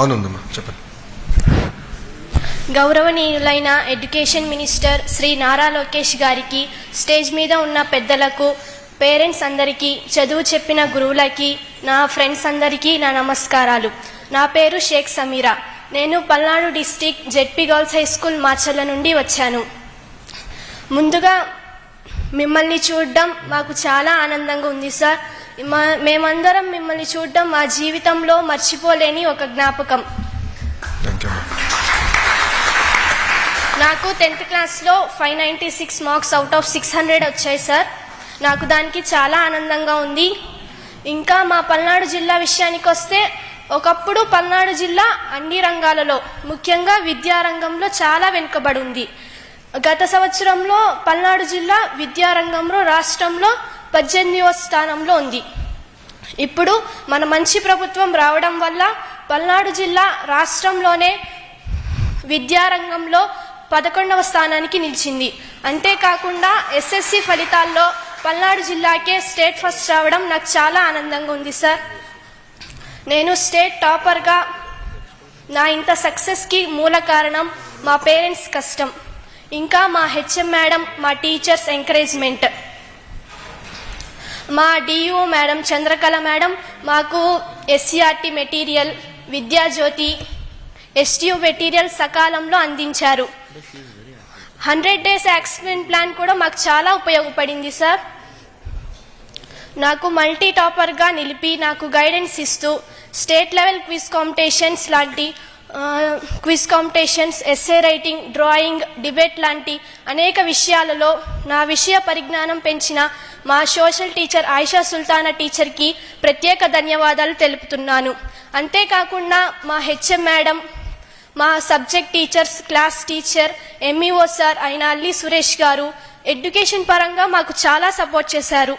On ఉందమ్మా చెప్పండి. గౌరవనీయులైన ఎడ్యుకేషన్ మినిస్టర్ శ్రీ నారా లోకేష్ గారికి స్టేజ్ మీద ఉన్న పెద్దలకు పేరెంట్స్ అందరికీ చదువు చెప్పిన గురువులకి నా ఫ్రెండ్స్ అందరికీ నా నమస్కారాలు. నా పేరు షేక్ సమీరా. నేను Palnadu district ZP girls high school Macherla నుండి వచ్చాను. ముందుగా మిమ్మల్ని చూడడం మాకు చాలా ఆనందంగా ఉంది సార్. మా మేమందరం మిమ్మల్ని చూడడం మా జీవితంలో మర్చిపోలేని ఒక జ్ఞాపకం. నాకు టెన్త్ క్లాస్లో five ninety six marks out of six hundred వచ్చాయి సార్. నాకు దానికి చాలా ఆనందంగా ఉంది. ఇంకా మా పల్నాడు జిల్లా విషయానికి వస్తే ఒకప్పుడు పల్నాడు జిల్లా అన్ని రంగాలలో ముఖ్యంగా విద్యారంగంలో చాలా వెనుకబడి ఉంది. గత సంవత్సరంలో పల్నాడు జిల్లా విద్యారంగంలో రాష్ట్రంలో పద్దెనిమిదవ స్థానంలో ఉంది. ఇప్పుడు మన మంచి ప్రభుత్వం రావడం వల్ల పల్నాడు జిల్లా రాష్ట్రంలోనే విద్యారంగంలో పదకొండవ స్థానానికి నిలిచింది. అంతేకాకుండా ఎస్ఎస్సి ఫలితాల్లో పల్నాడు జిల్లాకే స్టేట్ ఫస్ట్ రావడం నాకు చాలా ఆనందంగా ఉంది సార్. నేను స్టేట్ టాపర్గా నా ఇంత సక్సెస్కి మూల కారణం మా పేరెంట్స్ కష్టం. ఇంకా మా హెచ్ఎం మేడం మా టీచర్స్ ఎంకరేజ్మెంట్. మా డిఓ మేడం చంద్రకళ మేడం మాకు SCRT material Vidyajyothi STU material సకాలంలో అందించారు. హండ్రెడ్ డేస్ యాక్సిడెంట్ ప్లాన్ కూడా మాకు చాలా ఉపయోగపడింది సార్. నాకు మల్టీ టాపర్గా నిలిపి నాకు గైడెన్స్ ఇస్తూ స్టేట్ లెవెల్ క్విజ్ కాంపిటీషన్స్ లాంటి quiz competitions essay writing drawing debate లాంటి అనేక విషయాలలో నా విషయ పరిజ్ఞానం పెంచిన మా సోషల్ టీచర్ ఆయిషా సుల్తానా టీచర్కి ప్రత్యేక ధన్యవాదాలు తెలుపుతున్నాను. అంతేకాకుండా మా హెచ్ఎం మేడం మా subject teachers class teacher MEO sir అయిన అల్లి సురేష్ గారు ఎడ్యుకేషన్ పరంగా మాకు చాలా సపోర్ట్ చేశారు.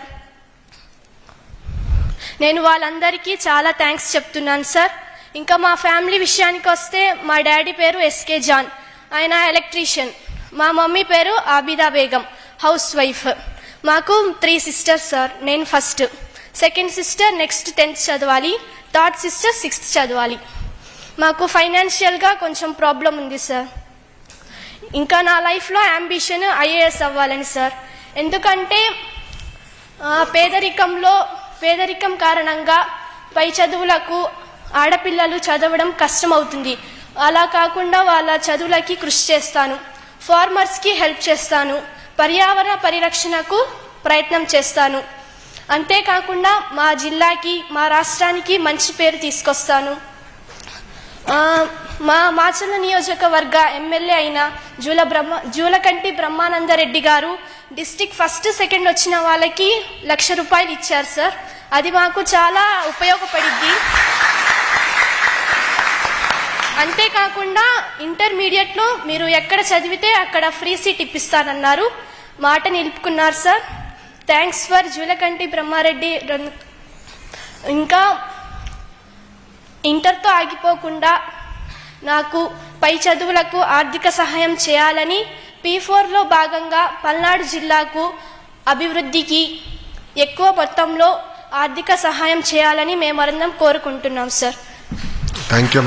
నేను వాళ్ళందరికీ చాలా థ్యాంక్స్ చెప్తున్నాను సార్ ఇంకా మా ఫ్యామిలీ విషయానికి వస్తే మా డాడీ పేరు ఎస్కే జాన్. ఆయన ఎలక్ట్రీషియన్. మా మమ్మీ పేరు ఆబిదా బేగం హౌస్ వైఫ్. మాకు త్రీ సిస్టర్స్ సార్ నేను first second sister next tenth చదవాలి. థర్డ్ సిస్టర్ సిక్స్త్ చదవాలి. మాకు ఫైనాన్షియల్గా కొంచెం ప్రాబ్లం ఉంది సార్ ఇంకా నా లైఫ్లో అంబిషన్ ఐఏఎస్ అవ్వాలని సార్ ఎందుకంటే పేదరికంలో పేదరికం కారణంగా పై చదువులకు ఆడపిల్లలు చదవడం కష్టమవుతుంది. అలా కాకుండా వాళ్ళ చదువులకి కృషి చేస్తాను. ఫార్మర్స్కి హెల్ప్ చేస్తాను. పర్యావరణ పరిరక్షణకు ప్రయత్నం చేస్తాను. అంతేకాకుండా మా జిల్లాకి మా రాష్ట్రానికి మంచి పేరు తీసుకొస్తాను. మా మాచల నియోజకవర్గ ఎమ్మెల్యే అయిన జూల బ్రహ్మ జూలకంటి బ్రహ్మానందరెడ్డి గారు డిస్టిక్ ఫస్ట్ సెకండ్ వచ్చిన వాళ్ళకి లక్ష రూపాయలు ఇచ్చారు సార్. అది మాకు చాలా ఉపయోగపడిద్ది. అంతేకాకుండా ఇంటర్మీడియట్లో మీరు ఎక్కడ చదివితే అక్కడ ఫ్రీ సీట్ ఇప్పిస్తానన్నారు. మాట నిలుపుకున్నారు sir. Thanks for Julakanti Brahmareddy ఇంకా ఇంటర్తో ఆగిపోకుండా నాకు పై చదువులకు ఆర్థిక సహాయం చేయాలని పీ ఫోర్లో భాగంగా పల్నాడు జిల్లాకు అభివృద్ధికి ఎక్కువ మొత్తంలో ఆర్థిక సహాయం చేయాలని మేమందరం కోరుకుంటున్నాం సార్. థ్యాంక్ యూ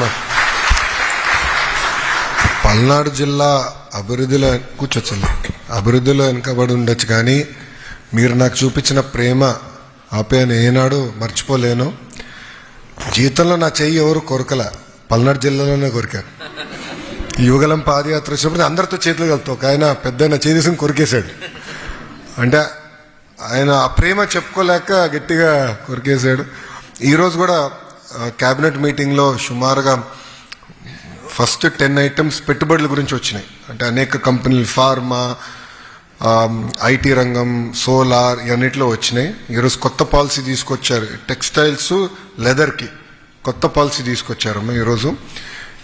పల్నాడు జిల్లా అభివృద్ధిలో కూర్చొచ్చింది. అభివృద్ధిలో వెనుకబడి ఉండొచ్చు కానీ మీరు నాకు చూపించిన ప్రేమ ఆప్యాయన ఏనాడు మర్చిపోలేను. జీవితంలో నా చెయ్యి ఎవరు కొరకల? పల్నాడు జిల్లాలోనే కొరికారు. యువగలం పాదయాత్ర వచ్చినప్పుడు అందరితో చేతులు కలుపుతావు ఒక ఆయన పెద్ద ఆయన చేయి తీసుకుని కొరికేశాడు. అంటే ఆయన ఆ ప్రేమ చెప్పుకోలేక గట్టిగా కొరికేశాడు. ఈరోజు కూడా క్యాబినెట్ మీటింగ్లో సుమారుగా ఫస్ట్ టెన్ ఐటమ్స్ పెట్టుబడుల గురించి వచ్చినాయి. అంటే అనేక కంపెనీలు ఫార్మా ఐటీ రంగం సోలార్ ఇవన్నిటిలో వచ్చినాయి. ఈరోజు కొత్త పాలసీ తీసుకొచ్చారు. టెక్స్టైల్స్ లెదర్కి కొత్త పాలసీ తీసుకొచ్చారమ్మ ఈరోజు.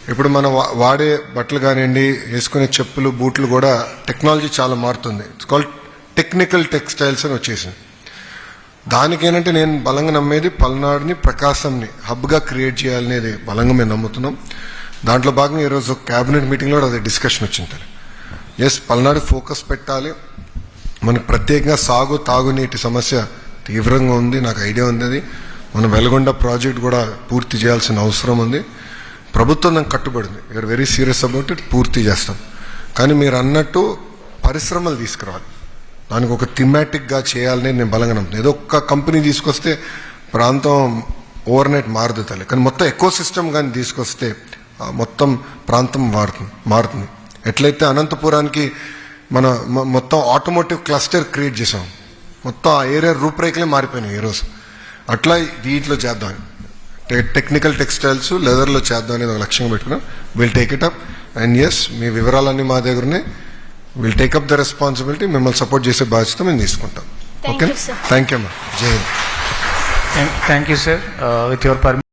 ఇప్పుడు మనం వా- వాడే బట్టలు కానివ్వండి వేసుకునే చెప్పులు బూట్లు కూడా టెక్నాలజీ చాలా మారుతుంది. ఇట్స్ కాల్డ్ టెక్నికల్ టెక్స్టైల్స్ అని వచ్చేసింది. దానికేనంటే నేను బలంగా నమ్మేది పల్నాడుని ప్రకాశంని హబ్గా క్రియేట్ చేయాలనేది బలంగా మేము నమ్ముతున్నాం. దాంట్లో భాగంగా ఈరోజు క్యాబినెట్ మీటింగ్లో కూడా అది డిస్కషన్ వచ్చింది. ఎస్ పల్నాడు ఫోకస్ పెట్టాలి. మనకు ప్రత్యేకంగా సాగు తాగునీటి సమస్య తీవ్రంగా ఉంది నాకు ఐడియా ఉంది అది. మన వెలగొండ ప్రాజెక్ట్ కూడా పూర్తి చేయాల్సిన అవసరం ఉంది. ప్రభుత్వం నాకు కట్టుబడింది. We're very serious about it పూర్తి చేస్తాం. కానీ మీరు అన్నట్టు పరిశ్రమలు తీసుకురావాలి. దానికి ఒక థిమాటిక్గా చేయాలని నేను బలంగా నమ్ముతాను ఏదో ఒక్క కంపెనీ తీసుకొస్తే ప్రాంతం ఓవర్ నైట్ మారదు కానీ మొత్తం ఎకో సిస్టమ్ కానీ తీసుకొస్తే మొత్తం ప్రాంతం మారుతుంది మారుతుంది. ఎట్లయితే అనంతపురానికి మన మొత్తం ఆటోమోటివ్ క్లస్టర్ క్రియేట్ చేసాం మొత్తం ఆ ఏరియా రూపురేఖలే మారిపోయినాయి ఈరోజు అట్లా దీంట్లో చేద్దాం. టె- టెక్నికల్ టెక్స్టైల్స్ లెదర్లో చేద్దాం అనేది ఒక లక్ష్యంగా పెట్టుకున్నాం. Will take it up and yes మీ వివరాలన్నీ మా దగ్గరనే will take up the responsibility మిమ్మల్ని సపోర్ట్ చేసే బాధ్యత మేము తీసుకుంటాం. ఓకే. థ్యాంక్ యూ అమ్మా జై you, sir. Uh, With your permission.